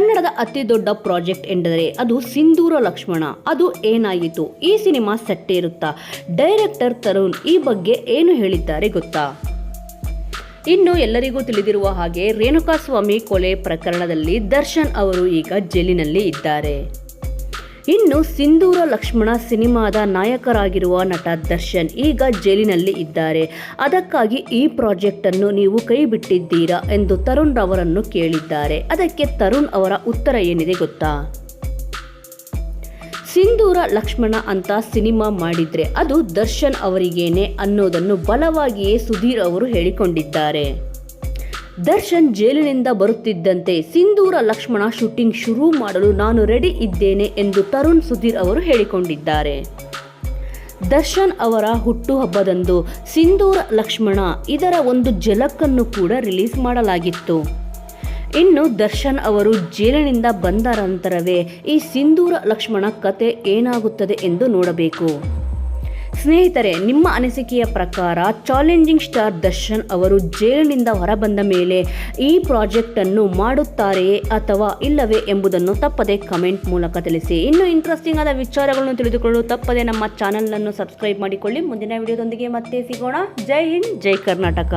ಕನ್ನಡದ ಅತಿ ದೊಡ್ಡ ಪ್ರಾಜೆಕ್ಟ್ ಎಂದರೆ ಅದು ಸಿಂಧೂರ ಲಕ್ಷ್ಮಣ. ಅದು ಏನಾಯಿತು? ಈ ಸಿನಿಮಾ ಸೆಟ್ಟೇರುತ್ತಾ? ಡೈರೆಕ್ಟರ್ ತರುಣ್ ಈ ಬಗ್ಗೆ ಏನು ಹೇಳಿದ್ದಾರೆ ಗೊತ್ತಾ? ಇನ್ನು ಎಲ್ಲರಿಗೂ ತಿಳಿದಿರುವ ಹಾಗೆ ರೇಣುಕಾಸ್ವಾಮಿ ಕೊಲೆ ಪ್ರಕರಣದಲ್ಲಿ ದರ್ಶನ್ ಅವರು ಈಗ ಜೈಲಿನಲ್ಲಿ ಇದ್ದಾರೆ. ಇನ್ನು ಸಿಂಧೂರ ಲಕ್ಷ್ಮಣ ಸಿನಿಮಾದ ನಾಯಕರಾಗಿರುವ ನಟ ದರ್ಶನ್ ಈಗ ಜೈಲಿನಲ್ಲಿ ಇದ್ದಾರೆ. ಅದಕ್ಕಾಗಿ ಈ ಪ್ರಾಜೆಕ್ಟನ್ನು ನೀವು ಕೈ ಬಿಟ್ಟಿದ್ದೀರಾ ಎಂದು ತರುಣ್ ರವರನ್ನು ಕೇಳಿದ್ದಾರೆ. ಅದಕ್ಕೆ ತರುಣ್ ಅವರ ಉತ್ತರ ಏನಿದೆ ಗೊತ್ತಾ? ಸಿಂಧೂರ ಲಕ್ಷ್ಮಣ ಅಂತ ಸಿನಿಮಾ ಮಾಡಿದ್ರೆ ಅದು ದರ್ಶನ್ ಅವರಿಗೇನೆ ಅನ್ನೋದನ್ನು ಬಲವಾಗಿಯೇ ಸುಧೀರ್ ಅವರು ಹೇಳಿಕೊಂಡಿದ್ದಾರೆ. ದರ್ಶನ್ ಜೈಲಿನಿಂದ ಬರುತ್ತಿದ್ದಂತೆ ಸಿಂಧೂರ ಲಕ್ಷ್ಮಣ ಶೂಟಿಂಗ್ ಶುರು ಮಾಡಲು ನಾನು ರೆಡಿ ಇದ್ದೇನೆ ಎಂದು ತರುಣ್ ಸುಧೀರ್ ಅವರು ಹೇಳಿಕೊಂಡಿದ್ದಾರೆ. ದರ್ಶನ್ ಅವರ ಹುಟ್ಟುಹಬ್ಬದಂದು ಸಿಂಧೂರ ಲಕ್ಷ್ಮಣ ಇದರ ಒಂದು ಝಲಕ್ಕನ್ನು ಕೂಡ ರಿಲೀಸ್ ಮಾಡಲಾಗಿತ್ತು. ಇನ್ನು ದರ್ಶನ್ ಅವರು ಜೈಲಿನಿಂದ ಬಂದ ನಂತರವೇ ಈ ಸಿಂಧೂರ ಲಕ್ಷ್ಮಣ ಕತೆ ಏನಾಗುತ್ತದೆ ಎಂದು ನೋಡಬೇಕು. ಸ್ನೇಹಿತರೆ, ನಿಮ್ಮ ಅನಿಸಿಕೆಯ ಪ್ರಕಾರ ಚಾಲೆಂಜಿಂಗ್ ಸ್ಟಾರ್ ದರ್ಶನ್ ಅವರು ಜೈಲಿನಿಂದ ಹೊರಬಂದ ಮೇಲೆ ಈ ಪ್ರಾಜೆಕ್ಟನ್ನು ಮಾಡುತ್ತಾರೆಯೇ ಅಥವಾ ಇಲ್ಲವೇ ಎಂಬುದನ್ನು ತಪ್ಪದೆ ಕಮೆಂಟ್ ಮೂಲಕ ತಿಳಿಸಿ. ಇನ್ನು ಇಂಟ್ರೆಸ್ಟಿಂಗ್ ಆದ ವಿಚಾರಗಳನ್ನು ತಿಳಿದುಕೊಳ್ಳಲು ತಪ್ಪದೆ ನಮ್ಮ ಚಾನಲನ್ನು ಸಬ್ಸ್ಕ್ರೈಬ್ ಮಾಡಿಕೊಳ್ಳಿ. ಮುಂದಿನ ವಿಡಿಯೋದೊಂದಿಗೆ ಮತ್ತೆ ಸಿಗೋಣ. ಜೈ ಹಿಂದ್, ಜೈ ಕರ್ನಾಟಕ.